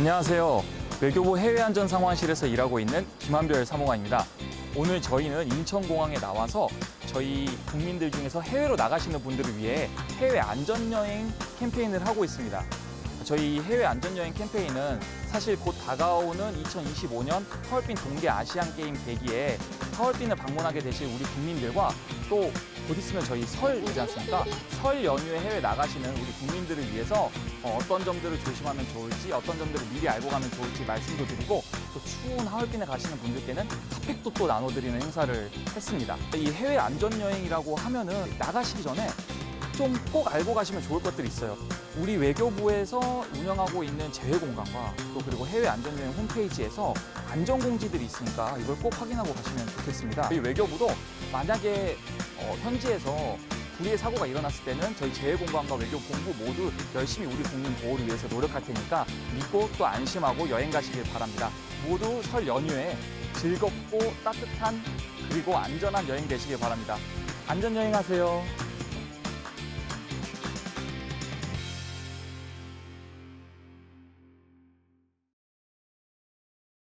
안녕하세요. 외교부 해외안전상황실에서 일하고 있는 김한별 사무관입니다. 오늘 저희는 인천공항에 나와서 저희 국민들 중에서 해외로 나가시는 분들을 위해 해외 안전여행 캠페인을 하고 있습니다. 저희 해외 안전여행 캠페인은 사실 곧 다가오는 2025년 하얼빈 동계 아시안 게임 대기에 하얼빈을 방문하게 되실 우리 국민들과 또 곧 있으면 저희 설이지 않습니까? 설 연휴에 해외 나가시는 우리 국민들을 위해서 어, 어떤 점들을 조심하면 좋을지 어떤 점들을 미리 알고 가면 좋을지 말씀도 드리고 또 추운 하얼빈에 가시는 분들께는 핫팩도 또 나눠드리는 행사를 했습니다. 이 해외 안전여행이라고 하면은 나가시기 전에 좀 꼭 알고 가시면 좋을 것들이 있어요. 우리 외교부에서 운영하고 있는 재외공간과 또 그리고 해외 안전여행 홈페이지에서 안전공지들이 있으니까 이걸 꼭 확인하고 가시면 좋겠습니다. 저희 외교부도 만약에 어, 현지에서 불의의 사고가 일어났을 때는 저희 재외공간과 외교본부 모두 열심히 우리 국민 보호를 위해서 노력할 테니까 믿고 또 안심하고 여행 가시길 바랍니다. 모두 설 연휴에 즐겁고 따뜻한 그리고 안전한 여행 되시길 바랍니다. 안전 여행하세요.